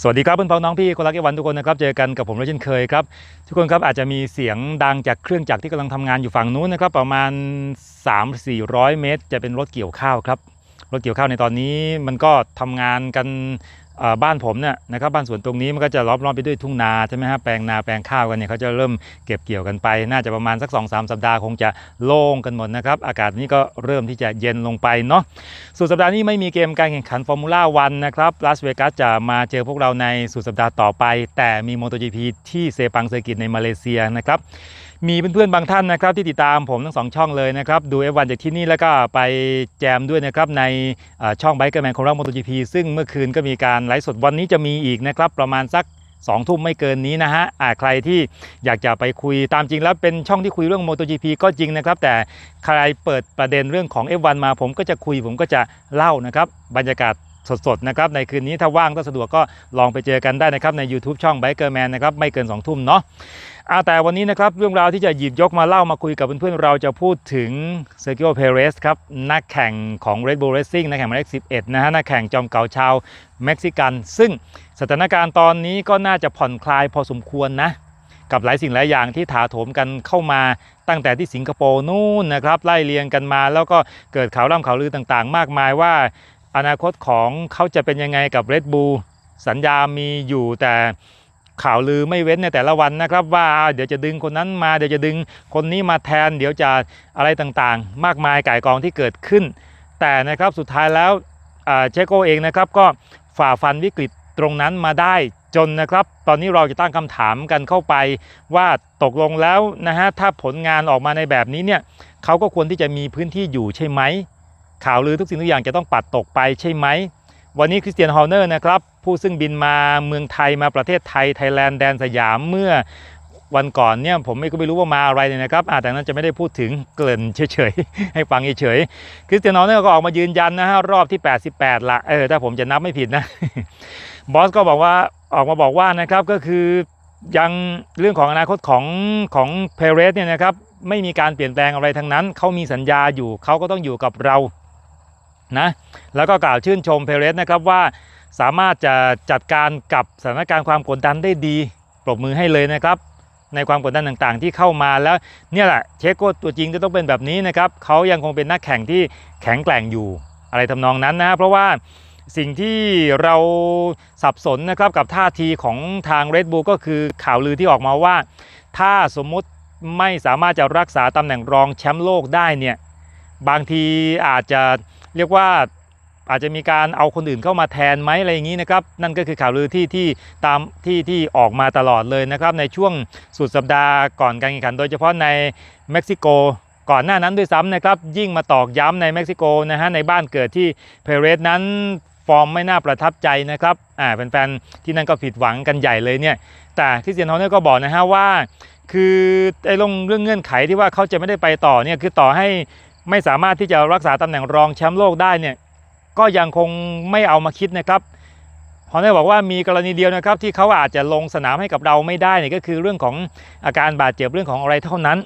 สวัสดีครับเพื่อนพ้องน้องพี่คนรักเอวันทุกคนนะครับเจอกันกับผมและเช่นเคยครับทุกคนครับอาจจะมีเสียงดังจากเครื่องจักรที่กำลังทำงานอยู่ฝั่งนู้นนะครับประมาณ 3-400 เมตร จะเป็นรถเกี่ยวข้าวครับรถเกี่ยวข้าวในตอนนี้มันก็ทำงานกัน บ้านผมเนี่ยนะครับบ้านสวนตรงนี้มันก็จะล้อมรอบไปด้วยทุ่งนาใช่ไหมฮะแปลงนาแปลงข้าวกันเนี่ยเขาจะเริ่มเก็บเกี่ยวกันไป น่าจะประมาณสัก2-3สัปดาห์คงจะโล่งกันหมดนะครับอากาศนี้ก็เริ่มที่จะเย็นลงไปเนาะสุดสัปดาห์นี้ไม่มีเกมการแข่งขันฟอร์มูล่าวันนะครับลาสเวกัสจะมาเจอพวกเราในสุดสัปดาห์ต่อไป แต่มี MotoGP ที่เซปังเซอร์กิตในมาเลเซียนะครับ มีเพื่อนๆบางท่านนะครับที่ติดตามผมทั้งสองช่องเลยนะครับดู F1 จากที่นี่แล้วก็ไปแจมด้วยนะครับในเอ่อช่อง Biker Man ของเรา MotoGP ซึ่งเมื่อคืนก็มีการไลฟ์สดวันนี้จะมีอีกนะครับประมาณสัก2ทุ่มไม่เกินนี้นะฮะใครที่อยากจะไปคุยตามจริงแล้วเป็นช่องที่คุยเรื่อง MotoGP ก็จริงนะครับ แต่ใครเปิดประเด็นเรื่องของ F1 มาผมก็จะคุยผมก็จะเล่านะครับบรรยากาศ สดๆนะครับในคืนนี้ถ้าว่างก็สะดวกก็ลองไปเจอกันได้นะครับใน YouTube ช่อง Biker Man นะครับไม่เกิน2ทุ่มเนาะเอาแต่วันนี้นะครับเรื่องราวที่จะหยิบยกมาเล่ามาคุยกับเพื่อนๆเราจะพูดถึงเซอร์กิโอเพเรสครับนักแข่งของ Red Bull Racing นักแข่งหมายเลข11 นะฮะนักแข่งจอมเก่าชาวเม็กซิกัน ซึ่งสถานการณ์ตอนนี้ก็น่าจะผ่อนคลายพอสมควรนะกับหลายสิ่งหลายอย่างที่ถาโถมกันเข้ามาตั้งแต่ที่สิงคโปร์นู่นนะครับไล่เรียงกันมา แล้วก็เกิดข่าวร่ำข่าวลือต่างๆ มากมายว่า อนาคตของเขาจะเป็นยังไงกับ Red Bull สัญญามีอยู่แต่ข่าวลือไม่เว้นในแต่ละวันนะครับว่าเดี๋ยวจะดึงคนนั้นมาเดี๋ยวจะดึงคนนี้มาแทน เดี๋ยวจะอะไรต่างๆ มากมายก่ายกองที่เกิดขึ้น แต่นะครับสุดท้ายแล้วเชโกเองนะครับก็ฝ่าฟันวิกฤตตรงนั้นมาได้จนนะครับ ตอนนี้เราจะตั้งคำถามกันเข้าไปว่าตกลงแล้วนะฮะถ้าผลงานออกมาในแบบนี้เนี่ยเขาก็ควรที่จะมีพื้นที่อยู่ใช่ไหม ข่าวลือทุกสิ่งทุกอย่างจะต้องปัดตกไปใช่ไหม วันนี้คริสเตียนฮอร์เนอร์นะครับ ผู้ซึ่งบินมาเมืองไทยมาประเทศไทย ไทยแลนด์แดนสยามเมื่อวันก่อนเนี่ยผมไม่ก็ไม่รู้ว่ามาอะไรเนี่ยนะครับอาแต่นั้นจะไม่ได้พูดถึงเกริ่นเฉยๆ ให้ฟังเฉยๆ คริสเตียนฮอร์เนอร์ก็ออกมายืนยันนะฮะรอบที่ 88ละเออถ้าผมจะนับไม่ผิดนะ บอสก็บอกว่าออกมาบอกว่านะครับก็คือยังเรื่องของอนาคตของของเพเรสเนี่ยนะครับไม่มีการเปลี่ยนแปลงอะไรทั้งนั้น เขามีสัญญาอยู่ เขาก็ต้องอยู่กับเรา นะแล้วก็กล่าวชื่นชมเพเรสนะครับว่าสามารถจะจัดการกับสถานการณ์ความกดดันได้ดีปรบมือให้เลยนะครับ ในความกดดันต่างๆ ที่เข้ามาแล้วเนี่ยแหละเชโกตัวจริงจะต้องเป็นแบบนี้นะครับเขายังคงเป็นนักแข่งที่แข็งแกร่งอยู่ อะไรทำนองนั้นนะเพราะว่าสิ่งที่เราสับสนนะครับกับท่าทีของทาง Red Bull ก็คือข่าวลือที่ออกมาว่า ถ้าสมมุติไม่สามารถจะรักษาตำแหน่งรองแชมป์โลกได้เนี่ยบางทีอาจจะ เรียกว่าอาจจะมีการเอาคนอื่นเข้ามาแทนไหมอะไรอย่างนี้นะครับ นั่นก็คือข่าวลือที่ที่ตามที่ที่ออกมาตลอดเลยนะครับ ในช่วงสุดสัปดาห์ก่อนการแข่งขัน โดยเฉพาะในเม็กซิโกก่อนหน้านั้นด้วยซ้ำนะครับ ยิ่งมาตอกย้ำในเม็กซิโกนะฮะในบ้านเกิดที่เพเรสนั้นฟอร์มไม่น่าประทับใจนะครับอ่าแฟนๆที่นั่นก็ผิดหวังกันใหญ่เลยเนี่ยแต่คริสเตียนฮอร์เนอร์ก็บอกนะฮะว่า คือไอ้ลงเรื่องเงื่อนไขที่ว่าเขาจะไม่ได้ไปต่อเนี่ยคือต่อให้ ไม่สามารถที่จะรักษาตำแหน่งรองแชมป์โลกได้เนี่ยก็ยังคงไม่เอามาคิดนะครับฮอร์เนอร์บอกว่ามีกรณีเดียวนะครับที่เขาอาจจะลงสนามให้กับเราไม่ได้เนี่ยก็คือเรื่องของอาการบาดเจ็บเรื่องของอะไรเท่านั้น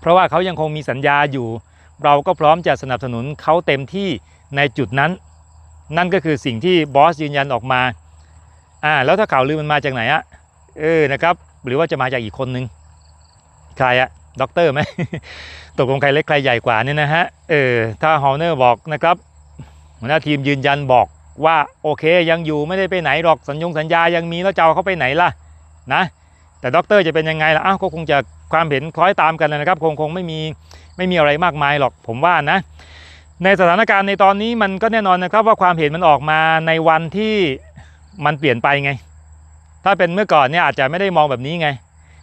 เพราะว่าเขายังคงมีสัญญาอยู่ เราก็พร้อมจะสนับสนุนเขาเต็มที่ในจุดนั้น นั่นก็คือสิ่งที่บอสยืนยันออกมาอ่าแล้วถ้าข่าวลือมันมาจากไหนอะเออนะครับหรือว่าจะมาจากอีกคนนึงใครอะ ด็อกเตอร์ไหมตกลงใครเล็กใครใหญ่กว่านี่นะฮะเออถ้าฮอลเนอร์บอกนะครับหัวหน้าทีมยืนยันบอกว่าโอเคยังอยู่ไม่ได้ไปไหนหรอกสัญญงสัญญายังมีแล้วจะเอาเขาไปไหนล่ะนะแต่ด็อกเตอร์จะเป็นยังไงล่ะอ้าวก็คงจะความเห็นคล้อยตามกันนะครับ คงคงไม่มีไม่มีอะไรมากมายหรอกผมว่านะ ในสถานการณ์ในตอนนี้มันก็แน่นอนนะครับว่าความเห็นมันออกมาในวันที่มันเปลี่ยนไปไง ถ้าเป็นเมื่อก่อนเนี่ยอาจจะไม่ได้มองแบบนี้ไง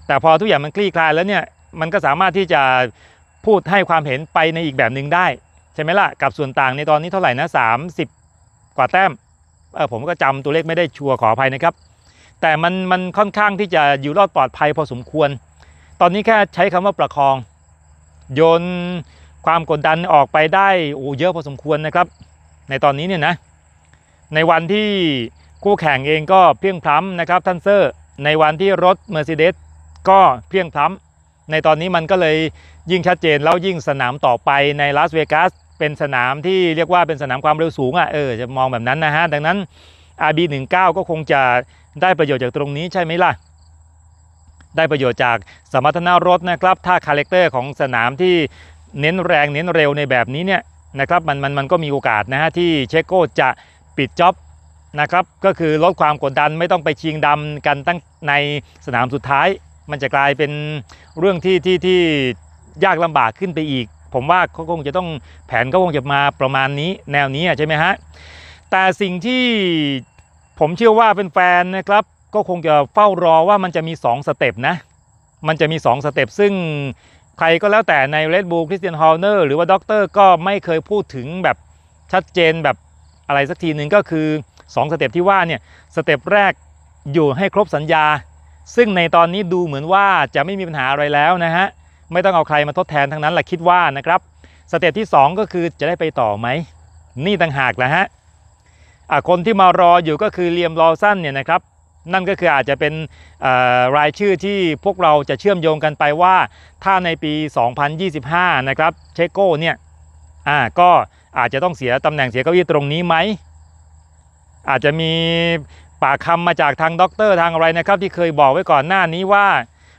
แต่พอทุกอย่างมันคลี่คลายแล้วเนี่ย มันก็สามารถที่จะพูดให้ความเห็นไปในอีกแบบหนึ่งได้ ใช่ไหมล่ะ กับส่วนต่างในตอนนี้เท่าไหร่นะ 30 กว่าแต้มเออผมก็จำตัวเลขไม่ได้ชัวร์ขออภัยนะครับ แต่มันมันค่อนข้างที่จะอยู่รอดปลอดภัยพอสมควร ตอนนี้แค่ใช้คำว่าประคอง โยนความกดดันออกไปได้โอ้เยอะพอสมควรนะครับ ในตอนนี้เนี่ยนะ ในวันที่คู่แข่งเองก็เพียงพล้ำนะครับท่านเซอร์ ในวันที่รถ Mercedes ก็เพียงพล้ำ ในตอนนี้มันก็เลยยิ่งชัดเจนแล้วยิ่งสนามต่อไปในลาสเวกัสเป็นสนามที่เรียกว่าเป็นสนามความเร็วสูงอะเออจะมองแบบนั้นนะฮะ ดังนั้น RB19 ก็คงจะได้ประโยชน์จากตรงนี้ใช่ไหมล่ะ ได้ประโยชน์จากสมรรถนะรถนะครับ ถ้าคาแรคเตอร์ของสนามที่เน้นแรงเน้นเร็วในแบบนี้เนี่ยนะครับมันมันมันก็มีโอกาสนะฮะที่เชโก้จะปิดจ็อบนะครับก็คือลดความกดดันไม่ต้องไปชิงดำกันตั้งในสนามสุดท้าย มันจะกลายเป็นเรื่องที่ที่ที่ยากลำบากขึ้นไปอีก ผมว่าเขาคงจะต้องแผนก็คงจะมาประมาณนี้แนวนี้อะใช่ไหมฮะแต่สิ่งที่ผมเชื่อว่าเป็นแฟนนะครับ ก็คงจะเฝ้ารอว่ามันจะมี 2 สเต็ปนะ มันจะมี 2 สเต็ปซึ่งใครก็แล้วแต่ใน Red Bull Christian Horner หรือว่าด็อกเตอร์ก็ไม่เคยพูดถึงแบบชัดเจนแบบอะไรสักทีหนึ่งก็คือ 2 สเต็ปที่ว่าเนี่ยสเต็ปแรกอยู่ให้ครบสัญญา ซึ่งในตอนนี้ดูเหมือนว่าจะไม่มีปัญหาอะไรแล้วนะฮะไม่ต้องเอาใครมาทดแทนทั้งนั้นแหละคิดว่านะครับสเต็ปที่ 2 ก็คือจะได้ไปต่อไหมนี่ต่างหากแหละฮะคนที่มารออยู่ก็คือเลียมลอสันเนี่ยนะครับนั่นก็คืออาจจะเป็นรายชื่อที่พวกเราจะเชื่อมโยงกันไปว่า ถ้าในปี 2025 นะครับเชโก้เนี่ยอ่าก็อาจจะต้องเสียตำแหน่งเสียเก้าอี้ตรงนี้ไหมอาจจะมี ปากคำมาจากทางด็อกเตอร์ทางอะไรนะครับที่เคยบอกไว้ก่อนหน้านี้ว่า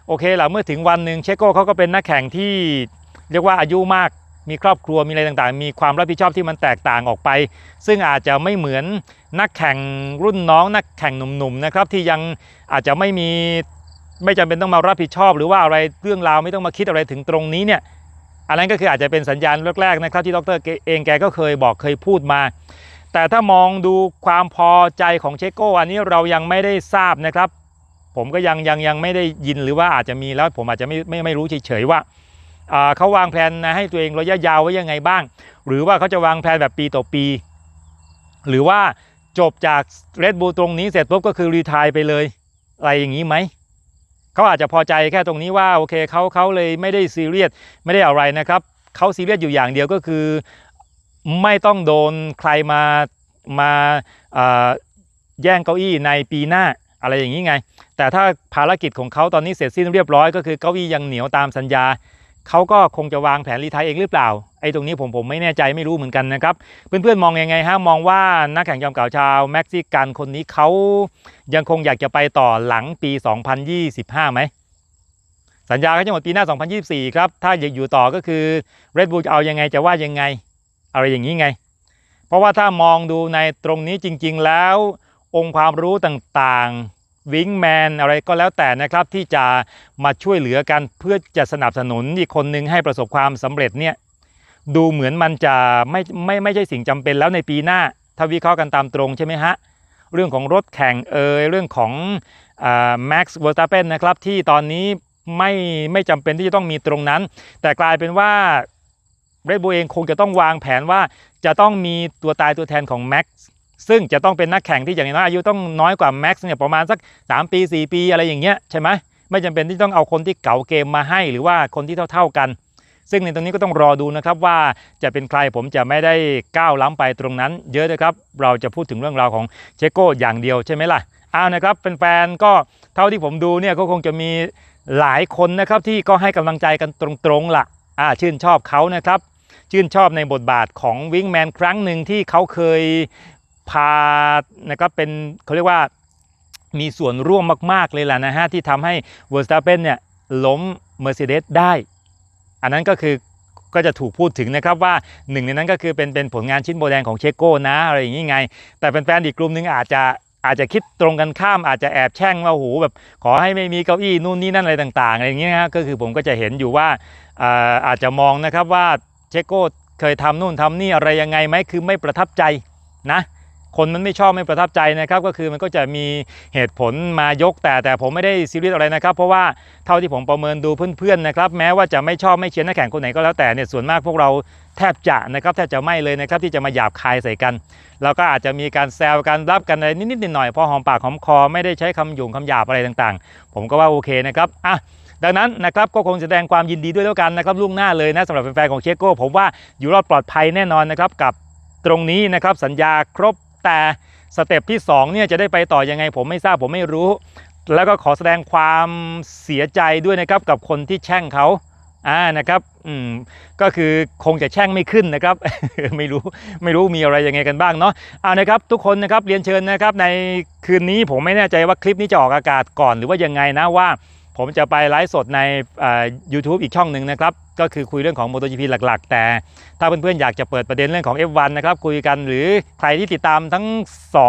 โอเคล่ะเมื่อถึงวันหนึ่งเชโก้เขาก็เป็นนักแข่งที่เรียกว่าอายุมากมีครอบครัวมีอะไรต่างๆ มีความรับผิดชอบที่มันแตกต่างออกไป ซึ่งอาจจะไม่เหมือนนักแข่งรุ่นน้อง นักแข่งหนุ่มๆนะครับที่ยังอาจจะไม่มีไม่จำเป็นต้องมารับผิดชอบ หรือว่าอะไรเรื่องราวไม่ต้องมาคิดอะไรถึงตรงนี้เนี่ยอันนั้นก็คืออาจจะเป็นสัญญาณแรกๆนะครับที่ดรเองแกก็เคยบอกเคยพูดมา แต่ถ้ามองดูความพอใจของเชโก้อันนี้เรายังไม่ได้ทราบนะครับ ผมก็ยังยังยังไม่ได้ยินหรือว่าอาจจะมีแล้วผมอาจจะไม่ไม่ไม่รู้เฉยๆว่าเขาวางแผนนะให้ตัวเองระยะยาวไว้ยังไงบ้าง หรือว่าเขาจะวางแผนแบบปีต่อปี หรือว่าจบจาก Red Bull ตรงนี้เสร็จปุ๊บก็คือรีทายไปเลย อะไรอย่างนี้ไหมเขาอาจจะพอใจแค่ตรงนี้ว่าโอเคเขาเขาเลยไม่ได้ซีเรียสไม่ได้อะไรนะครับเขาซีเรียสอยู่อย่างเดียวก็คือ ไม่ต้องโดนใครมามาแย่งเก้าอี้ในปีหน้าอะไรอย่างนี้ไง แต่ถ้าภารกิจของเขาตอนนี้เสร็จสิ้นเรียบร้อยก็คือเก้าอี้ยังเหนียวตามสัญญาเขาก็คงจะวางแผนรีไทายเองหรือเปล่าไอ้ตรงนี้ผมผมไม่แน่ใจไม่รู้เหมือนกันนะครับ เพื่อนๆมองยังไงฮะมองว่านักแข่งยอมเก่าชาวเม็กซิกันคนนี้เขายังคงอยากจะไปต่อหลังปี 2025ไหมสัญญาเขาจะหมดปีหน้า 2024 ครับ ถ้าอยากอยู่ต่อก็คือ Red Bull จะเอายังไงจะว่ายังไง อะไรอย่างนี้ไง เพราะว่าถ้ามองดูในตรงนี้จริง ๆ แล้ว องค์ความรู้ต่างๆวิงแมนอะไรก็แล้วแต่นะครับ ที่จะมาช่วยเหลือกันเพื่อจะสนับสนุนอีกคนนึงให้ประสบความสำเร็จเนี่ยดูเหมือนมันจะไม่ไม่ไม่ใช่สิ่งจำเป็นแล้วในปีหน้าถ้าวิเคราะห์กันตามตรงใช่ไหมฮะเรื่องของรถแข่งเอยเรื่องของแม็กซ์เวอร์ตาเปนนะครับที่ตอนนี้ไม่ไม่จำเป็นที่จะต้องมีตรงนั้น แต่กลายเป็นว่า เรดบูเองคงจะต้องวางแผนว่าจะต้องมีตัวตายตัวแทนของแม็กซ์ซึ่งจะต้องเป็นนักแข่งที่อย่างน้อยอายุต้องน้อยกว่าแม็กซ์เนี่ยประมาณสัก 3 ปี 4 ปีอะไรอย่างเงี้ยใช่ไหมไม่จำเป็นที่ต้องเอาคนที่เก่าเกมมาให้ หรือว่าคนที่เท่า ๆกัน ซึ่งในตรงนี้ก็ต้องรอดูนะครับว่าจะเป็นใครผมจะไม่ได้ก้าวล้ำไปตรงนั้น เยอะนะครับ เราจะพูดถึงเรื่องราวของเชโก้อย่างเดียวใช่ไหมล่ะเอานะครับแฟนๆก็เท่าที่ผมดูเนี่ยก็คงจะมีหลายคนนะครับที่ก็ให้กำลังใจกันตรงๆล่ะอ่าชื่นชอบเขานะครับ ชื่นชอบในบทบาทของวิงแมนครั้งหนึ่งที่เขาเคยพานะครับเป็นเขาเรียกว่ามีส่วนร่วมมาก ๆ เลยแหละนะฮะ ที่ทำให้เวอร์สตาเปนเนี่ยล้ม Mercedes ได้ อันนั้นก็คือก็จะถูกพูดถึงนะครับว่าหนึ่งในนั้นก็คือเป็นเป็นผลงานชิ้นโบแดงของเชโก้นะ อะไรอย่างนี้ไง แต่แฟนๆอีกกลุ่มหนึงอาจจะอาจจะคิดตรงกันข้ามอาจจะแอบแช่งว่าโอ้โหแบบ ขอให้ไม่มีเก้าอี้นู่นนี่นั่นอะไรต่างๆอะไรอย่างเงี้ยนะก็คือผมก็จะเห็นอยู่ว่าอาจจะมองนะครับว่า เชโก้เคยทำนู่นทำนี่อะไรยังไงไหมคือไม่ประทับใจนะคนมันไม่ชอบไม่ประทับใจนะครับก็คือมันก็จะมีเหตุผลมายกแต่แต่ผมไม่ได้ซีเรียสอะไรนะครับ เพราะว่าเท่าที่ผมประเมินดูเพื่อนๆนะครับแม้ว่าจะไม่ชอบไม่เชียร์นักแข่งคนไหนก็แล้วแต่เนี่ยส่วนมากพวกเราแทบจะนะครับแทบจะไม่เลยนะครับที่จะมาหยาบคายใส่กันแล้วก็อาจจะมีการแซวกันรับกันอะไรนิดๆหน่อยๆพอหอมปากหอมคอไม่ได้ใช้คำหยุ่งคำหยาบอะไรต่างๆ ผมก็ว่าโอเคนะครับอะ ดังนั้นนะครับก็คงแสดงความยินดีด้วยแล้วกันนะครับล่วงหน้าเลยนะสำหรับแฟนๆของเชโก้ผมว่าอยู่รอดปลอดภัยแน่นอนนะครับกับตรงนี้นะครับสัญญาครบแต่สเต็ปที่2เนี่ยจะได้ไปต่อยังไงผมไม่ทราบผมไม่รู้ แล้วก็ขอแสดงความเสียใจด้วยนะครับกับคนที่แช่งเขาอ่านะครับอืมก็คือคงจะแช่งไม่ขึ้นนะครับ ไม่รู้ไม่รู้มีอะไรยังไงกันบ้างเนาะเอานะครับทุกคนนะครับเรียนเชิญนะครับในคืนนี้ผมไม่แน่ใจว่าคลิปนี้จะออกอากาศก่อนหรือว่ายังไงนะว่า ผมจะไปไลฟ์สดในยูทูบอีกช่องหนึ่งนะครับ ก็คือคุยเรื่องของ MotoGP หลัก ๆ แต่ถ้าเพื่อนๆ อยากจะเปิดประเด็นเรื่องของ F1 นะครับ คุยกันหรือใครที่ติดตามทั้ง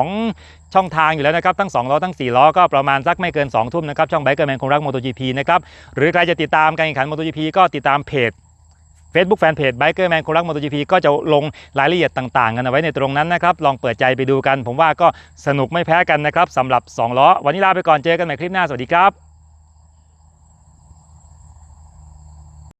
2 ช่องทางอยู่แล้วนะครับ ทั้ง 2 ล้อ ทั้ง 4 ล้อ ก็ประมาณสักไม่เกิน 2 ทุ่มนะครับ ช่องไบเกอร์แมนคงรัก MotoGP นะครับ หรือใครจะติดตามการแข่งขัน MotoGP ก็ติดตามเพจ Facebook Fanpage Biker Man คงรัก MotoGP ก็จะลงรายละเอียดต่างๆ กันเอาไว้ในตรงนั้นนะครับ ลองเปิดใจไปดูกัน ผมว่าก็สนุกไม่แพ้กันนะครับสำหรับ 2 ล้อ วันนี้ลาไปก่อนเจอกันใหม่คลิปหน้า สวัสดีครับ